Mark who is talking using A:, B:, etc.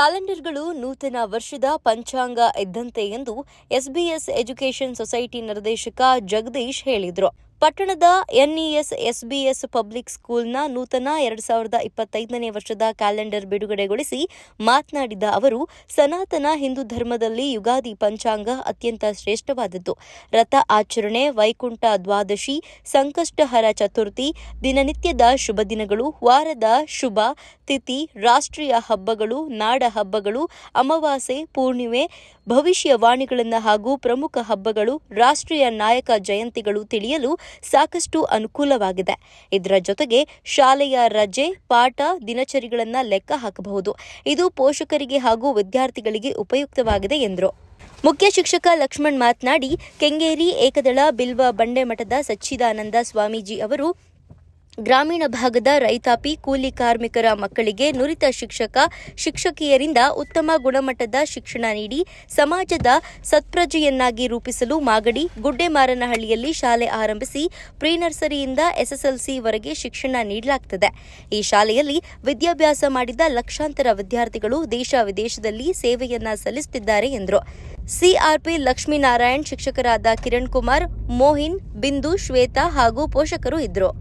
A: ಕ್ಯಾಲೆಂಡರ್ಗಳು ನೂತನ ವರ್ಷದ ಪಂಚಾಂಗ ಇದ್ದಂತೆ ಎಂದು ಎಸ್ಬಿಎಸ್ ಎಜುಕೇಷನ್ ಸೊಸೈಟಿ ನಿರ್ದೇಶಕ ಜಗದೀಶ್ ಹೇಳಿದರು. ಪಟ್ಟಣದ ಎನ್ಇಎಸ್, ಎಸ್ಬಿಎಸ್ ಪಬ್ಲಿಕ್ ಸ್ಕೂಲ್ನ ನೂತನ ಎರಡು ಸಾವಿರದ ಇಪ್ಪತ್ತೈದನೇ ವರ್ಷದ ಕ್ಯಾಲೆಂಡರ್ ಬಿಡುಗಡೆಗೊಳಿಸಿ ಮಾತನಾಡಿದ ಅವರು, ಸನಾತನ ಹಿಂದೂ ಧರ್ಮದಲ್ಲಿ ಯುಗಾದಿ ಪಂಚಾಂಗ ಅತ್ಯಂತ ಶ್ರೇಷ್ಠವಾದದ್ದು. ರಥ ಆಚರಣೆ, ವೈಕುಂಠ ದ್ವಾದಶಿ, ಸಂಕಷ್ಟಹರ ಚತುರ್ಥಿ, ದಿನನಿತ್ಯದ ಶುಭ ದಿನಗಳು, ವಾರದ ಶುಭ ತಿಥಿ, ರಾಷ್ಟ್ರೀಯ ಹಬ್ಬಗಳು, ನಾಡ ಹಬ್ಬಗಳು, ಅಮಾವಾಸ್ಯೆ, ಪೂರ್ಣಿಮೆ, ಭವಿಷ್ಯವಾಣಿಗಳನ್ನು ಹಾಗೂ ಪ್ರಮುಖ ಹಬ್ಬಗಳು, ರಾಷ್ಟ್ರೀಯ ನಾಯಕ ಜಯಂತಿಗಳು ತಿಳಿಯಲು ಸಾಕಷ್ಟು ಅನುಕೂಲವಾಗಿದೆ. ಇದರ ಜೊತೆಗೆ ಶಾಲೆಯ ರಜೆ, ಪಾಠ, ದಿನಚರಿಗಳನ್ನು ಲೆಕ್ಕ ಹಾಕಬಹುದು. ಇದು ಪೋಷಕರಿಗೆ ಹಾಗೂ ವಿದ್ಯಾರ್ಥಿಗಳಿಗೆ ಉಪಯುಕ್ತವಾಗಿದೆ ಎಂದರು. ಮುಖ್ಯ ಶಿಕ್ಷಕ ಲಕ್ಷ್ಮಣ್ ಮಾತನಾಡಿ, ಕೆಂಗೇರಿ, ಏಕದಳ, ಬಿಲ್ವ ಬಂಡೆ ಮಠದ ಸಚ್ಚಿದಾನಂದ ಸ್ವಾಮೀಜಿ ಅವರು ಗ್ರಾಮೀಣ ಭಾಗದ ರೈತಾಪಿ, ಕೂಲಿ ಕಾರ್ಮಿಕರ ಮಕ್ಕಳಿಗೆ ನುರಿತ ಶಿಕ್ಷಕ, ಶಿಕ್ಷಕಿಯರಿಂದ ಉತ್ತಮ ಗುಣಮಟ್ಟದ ಶಿಕ್ಷಣ ನೀಡಿ ಸಮಾಜದ ಸತ್ಪ್ರಜೆಯನ್ನಾಗಿ ರೂಪಿಸಲು ಮಾಗಡಿ, ಗುಡ್ಡೆಮಾರನಹಳ್ಳಿಯಲ್ಲಿ ಶಾಲೆ ಆರಂಭಿಸಿ ಪ್ರೀ ನರ್ಸರಿಯಿಂದ ಎಸ್ಎಸ್ಎಲ್ಸಿವರೆಗೆ ಶಿಕ್ಷಣ ನೀಡಲಾಗುತ್ತದೆ ಈ ಶಾಲೆಯಲ್ಲಿ ವಿದ್ಯಾಭ್ಯಾಸ ಮಾಡಿದ ಲಕ್ಷಾಂತರ ವಿದ್ಯಾರ್ಥಿಗಳು ದೇಶ ವಿದೇಶದಲ್ಲಿ ಸೇವೆಯನ್ನ ಸಲ್ಲಿಸುತ್ತಿದ್ದಾರೆ ಎಂದರು. ಸಿಆರ್ಪಿ ಲಕ್ಷ್ಮೀನಾರಾಯಣ್ ಶಿಕ್ಷಕರಾದ ಕಿರಣ್ ಕುಮಾರ್ ಮೋಹಿನ್, ಬಿಂದು, ಶ್ವೇತಾ ಹಾಗೂ ಪೋಷಕರು ಇದ್ದರು.